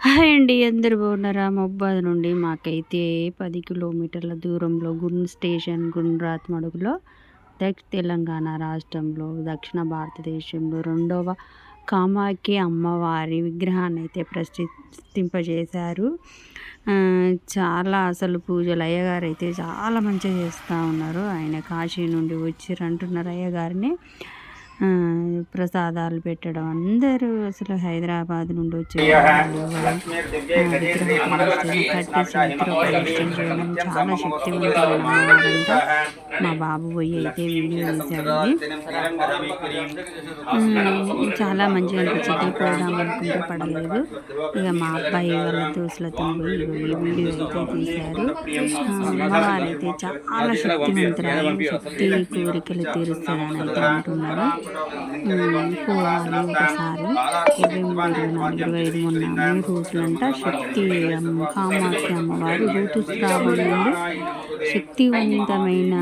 Hi అండి అందరు బాగున్నారా? మహబాద్ నుండి మాకైతే పది కిలోమీటర్ల దూరంలో గున్ స్టేషన్ గుండ్రాత్ మడుగులో దక్ష తెలంగాణ రాష్ట్రంలో దక్షిణ భారతదేశంలో రెండవ కామాఖ్య అమ్మవారి విగ్రహాన్ని అయితే ప్రతిష్ఠింపజేశారు. చాలా అసలు పూజలు అయ్యగారు అయితే చాలా మంచిగా చేస్తూ ఉన్నారు. ఆయన కాశీ నుండి వచ్చి అంటున్నారు అయ్యగారిని. ప్రసాదాలు పెట్టడం అందరూ అసలు హైదరాబాద్ నుండి వచ్చే చాలా శక్తివంతమైన అమ్మవారంట మా బాబు పోయి అయితే వీడియో ఉమ్, చాలా మంచిగా అనిపించింది పోదాం అనుకుంటే పడలేదు ఇక మా అబ్బాయి వాళ్ళ దోస్తులతో పోయి ఈ వీడియో అయితే తీశారు ఆ, అమ్మవారు అయితే చాలా శక్తివంతురాలు శక్తి కోరికలు తీరుస్తుందని అయితే అంటున్నారు పోవాలి ఒకసారి ఇరవై మూడు నాలుగు ఇరవై ఐదు మొన్న మూడు రోజులంట శక్తి అమ్మ అమ్మవారు ఋతుస్రావం శక్తివంతమైన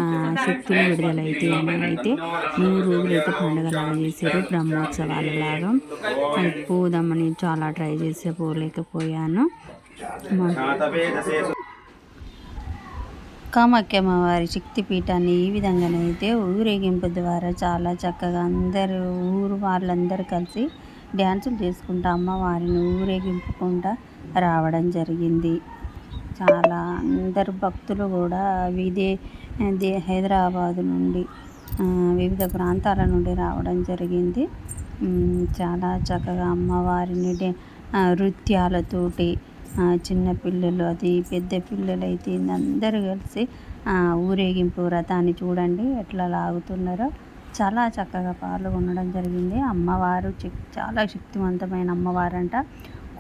శక్తులు విడుదలైతే అయితే మూడు రోజులు అయితే పండుగలాగా చేశారు బ్రహ్మోత్సవాల లాగా అది పోదామని చాలా ట్రై చేసే పోలేకపోయాను కామాఖ్యమ్మ వారి శక్తిపీఠాన్ని ఈ విధంగానైతే ఊరేగింపు ద్వారా చాలా చక్కగా అందరూ ఊరు వాళ్ళందరూ కలిసి డ్యాన్సులు చేసుకుంటా అమ్మవారిని ఊరేగింపుకుంటా రావడం జరిగింది. చాలా అందరు భక్తులు కూడా విదే హైదరాబాద్ నుండి వివిధ ప్రాంతాల నుండి రావడం జరిగింది. చాలా చక్కగా అమ్మవారిని నృత్యాలతోటి చిన్న పిల్లలు అది పెద్ద పిల్లలు అయితే అందరూ కలిసి ఊరేగింపు రథాన్ని చూడండి ఎట్లా లాగుతున్నారో. చాలా చక్కగా పాల్గొనడం జరిగింది. అమ్మవారు చాలా శక్తివంతమైన అమ్మవారంట.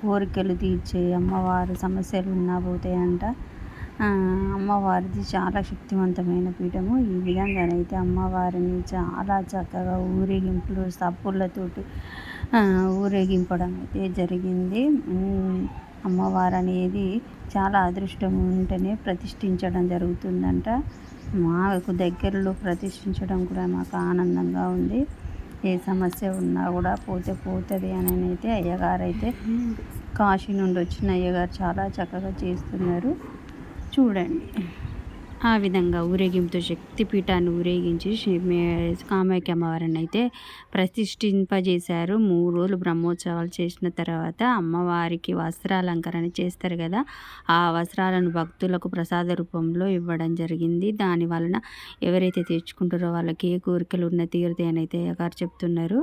కోరికలు తీర్చే అమ్మవారు సమస్యలు ఉన్నా పోతాయంట. అంట అమ్మవారిది చాలా శక్తివంతమైన పీఠము. ఈ విధంగానైతే అమ్మవారిని చాలా చక్కగా ఊరేగింపులు సప్పులతోటి ఊరేగింపడం అయితే జరిగింది. అమ్మవారు అనేది చాలా అదృష్టం ఉంటేనే ప్రతిష్ఠించడం జరుగుతుందంట. మాకు దగ్గరలో ప్రతిష్ఠించడం కూడా మాకు ఆనందంగా ఉంది. ఏ సమస్య ఉన్నా కూడా పోతే పోతుంది అని అయితే అయ్యగారు అయితే కాశీ నుండి వచ్చిన అయ్యగారు చాలా చక్కగా చేస్తున్నారు. చూడండి. ఆ విధంగా ఊరేగింపుతో శక్తిపీఠాన్ని ఊరేగించి కామాఖ్య అమ్మవారిని అయితే ప్రతిష్ఠింపజేశారు. మూడు రోజులు బ్రహ్మోత్సవాలు చేసిన తర్వాత అమ్మవారికి వస్త్రాలంకరణ చేస్తారు కదా. ఆ వస్త్రాలను భక్తులకు ప్రసాద రూపంలో ఇవ్వడం జరిగింది. దాని వలన ఎవరైతే తెచ్చుకుంటారో వాళ్ళకి ఏ కోరికలు ఉన్న తీరుతాయి అని అయితే గారు చెప్తున్నారు.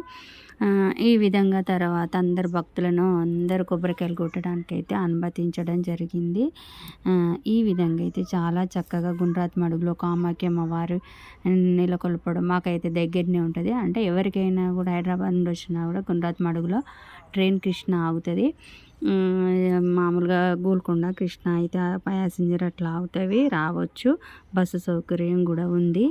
ఈ విధంగా తర్వాత అందరు భక్తులను అందరు కొబ్బరికాయలు కొట్టడానికి అయితే అనుమతించడం జరిగింది. ఈ విధంగా అయితే చాలా చక్కగా గుండ్రాత్ మడుగులో కామాఖ్య అమ్మవారు నెలకొల్పడం మాకైతే దగ్గరనే ఉంటుంది. అంటే ఎవరికైనా కూడా హైదరాబాద్ నుండి వచ్చినా కూడా గుండ్రాత్ మడుగులో ట్రైన్ కృష్ణ ఆగుతుంది. మామూలుగా గోల్కొండ కృష్ణ అయితే ప్యాసింజర్ అట్లా ఆగుతాయి రావచ్చు. బస్సు సౌకర్యం కూడా ఉంది.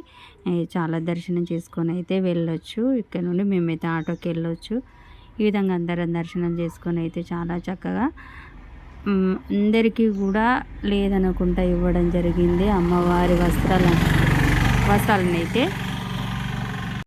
చాలా దర్శనం చేసుకొని అయితే వెళ్ళొచ్చు. ఇక్కడ నుండి మేమైతే ఆటోకి వెళ్ళొచ్చు. ఈ విధంగా అందరం దర్శనం చేసుకొని అయితే చాలా చక్కగా అందరికీ కూడా లేదనకుండా ఇవ్వడం జరిగింది. అమ్మవారి వస్త్రాల వస్త్రాలను అయితే